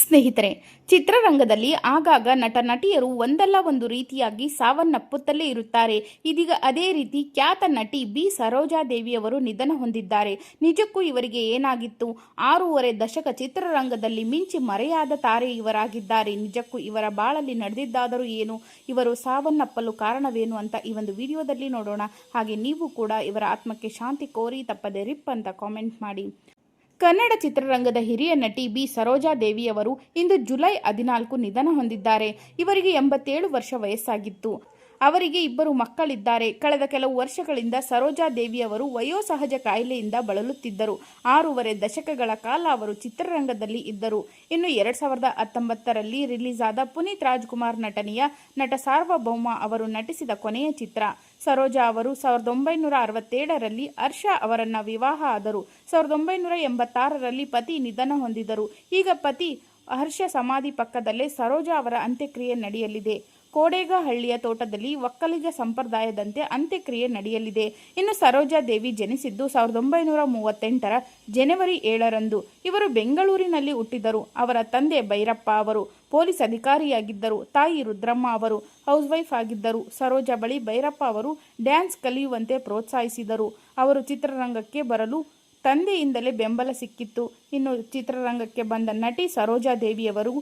ಸ್ನೇಹಿತರೆ, ಚಿತ್ರರಂಗದಲ್ಲಿ ಆಗಾಗ ನಟ ನಟಿಯರು ಒಂದಲ್ಲ ಒಂದು ರೀತಿಯಾಗಿ ಸಾವನ್ನಪ್ಪುತ್ತಲೇ ಇರುತ್ತಾರೆ. ಇದೀಗ ಅದೇ ರೀತಿ ಖ್ಯಾತ ನಟಿ ಬಿ ಸರೋಜಾದೇವಿಯವರು ನಿಧನ ಹೊಂದಿದ್ದಾರೆ. ನಿಜಕ್ಕೂ ಇವರಿಗೆ ಏನಾಗಿತ್ತು? ಆರೂವರೆ ದಶಕ ಚಿತ್ರರಂಗದಲ್ಲಿ ಮಿಂಚಿ ಮರೆಯಾದ ತಾರೆ ಇವರಾಗಿದ್ದಾರೆ. ನಿಜಕ್ಕೂ ಇವರ ಬಾಳಲ್ಲಿ ನಡೆದಿದ್ದಾದರೂ ಏನು? ಇವರು ಸಾವನ್ನಪ್ಪಲು ಕಾರಣವೇನು ಅಂತ ಈ ಒಂದು ವಿಡಿಯೋದಲ್ಲಿ ನೋಡೋಣ. ಹಾಗೆ ನೀವು ಕೂಡ ಇವರ ಆತ್ಮಕ್ಕೆ ಶಾಂತಿ ಕೋರಿ ತಪ್ಪದೆ ರಿಪ್ ಅಂತ ಕಾಮೆಂಟ್ ಮಾಡಿ. ಕನ್ನಡ ಚಿತ್ರರಂಗದ ಹಿರಿಯ ನಟಿ ಬಿ ಸರೋಜಾದೇವಿಯವರು ಇಂದು ಜುಲೈ ಹದಿನಾಲ್ಕು ನಿಧನ ಹೊಂದಿದ್ದಾರೆ. ಇವರಿಗೆ ಎಂಬತ್ತೇಳು ವರ್ಷ ವಯಸ್ಸಾಗಿತ್ತು. ಅವರಿಗೆ ಇಬ್ಬರು ಮಕ್ಕಳಿದ್ದಾರೆ. ಕಳೆದ ಕೆಲವು ವರ್ಷಗಳಿಂದ ಸರೋಜಾ ದೇವಿಯವರು ವಯೋಸಹಜ ಕಾಯಿಲೆಯಿಂದ ಬಳಲುತ್ತಿದ್ದರು. ಆರೂವರೆ ದಶಕಗಳ ಕಾಲ ಅವರು ಚಿತ್ರರಂಗದಲ್ಲಿ ಇದ್ದರು. ಇನ್ನು ಎರಡ್ ಸಾವಿರದ ಹತ್ತೊಂಬತ್ತರಲ್ಲಿ ರಿಲೀಸ್ ಆದ ಪುನೀತ್ ರಾಜ್ಕುಮಾರ್ ನಟನೆಯ ನಟ ಸಾರ್ವಭೌಮ ಅವರು ನಟಿಸಿದ ಕೊನೆಯ ಚಿತ್ರ. ಸರೋಜಾ ಅವರು ಸಾವಿರದ ಒಂಬೈನೂರ ಅರವತ್ತೇಳರಲ್ಲಿ ಹರ್ಷ ಅವರನ್ನ ವಿವಾಹ ಆದರು. ಸಾವಿರದ ಒಂಬೈನೂರ ಎಂಬತ್ತಾರರಲ್ಲಿ ಪತಿ ನಿಧನ ಹೊಂದಿದರು. ಈಗ ಪತಿ ಹರ್ಷ ಸಮಾಧಿ ಪಕ್ಕದಲ್ಲೇ ಸರೋಜಾ ಅವರ ಅಂತ್ಯಕ್ರಿಯೆ ನಡೆಯಲಿದೆ. ಕೋಡೇಗಹಳ್ಳಿಯ ತೋಟದಲ್ಲಿ ಒಕ್ಕಲಿಗ ಸಂಪ್ರದಾಯದಂತೆ ಅಂತ್ಯಕ್ರಿಯೆ ನಡೆಯಲಿದೆ. ಇನ್ನು ಸರೋಜಾ ದೇವಿ ಜನಿಸಿದ್ದು ಸಾವಿರದ ಒಂಬೈನೂರ ಮೂವತ್ತೆಂಟರ ಜನವರಿ ಏಳರಂದು. ಇವರು ಬೆಂಗಳೂರಿನಲ್ಲಿ ಹುಟ್ಟಿದರು. ಅವರ ತಂದೆ ಭೈರಪ್ಪ ಅವರು, ಪೊಲೀಸ್ ಅಧಿಕಾರಿಯಾಗಿದ್ದರು. ತಾಯಿ ರುದ್ರಮ್ಮ ಅವರು, ಹೌಸ್ ವೈಫ್ ಆಗಿದ್ದರು. ಸರೋಜಾ ಬಳಿ ಭೈರಪ್ಪ ಅವರು ಡ್ಯಾನ್ಸ್ ಕಲಿಯುವಂತೆ ಪ್ರೋತ್ಸಾಹಿಸಿದರು. ಅವರು ಚಿತ್ರರಂಗಕ್ಕೆ ಬರಲು ತಂದೆಯಿಂದಲೇ ಬೆಂಬಲ ಸಿಕ್ಕಿತ್ತು. ಇನ್ನು ಚಿತ್ರರಂಗಕ್ಕೆ ಬಂದ ನಟಿ ಸರೋಜಾ ದೇವಿಯವರು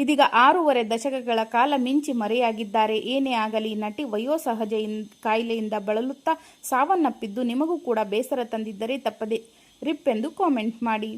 ಇದೀಗ ಆರೂವರೆ ದಶಕಗಳ ಕಾಲ ಮಿಂಚಿ ಮರೆಯಾಗಿದ್ದಾರೆ. ಏನೇ ಆಗಲಿ ನಟಿ ವಯೋಸಹಜ ಕಾಯಿಲೆಯಿಂದ ಬಳಲುತ್ತಾ ಸಾವನ್ನಪ್ಪಿದ್ದು ನಿಮಗೂ ಕೂಡ ಬೇಸರ ತಂದಿದ್ದರೆ ತಪ್ಪದೆ ರಿಪ್ ಎಂದು ಕಾಮೆಂಟ್ ಮಾಡಿ.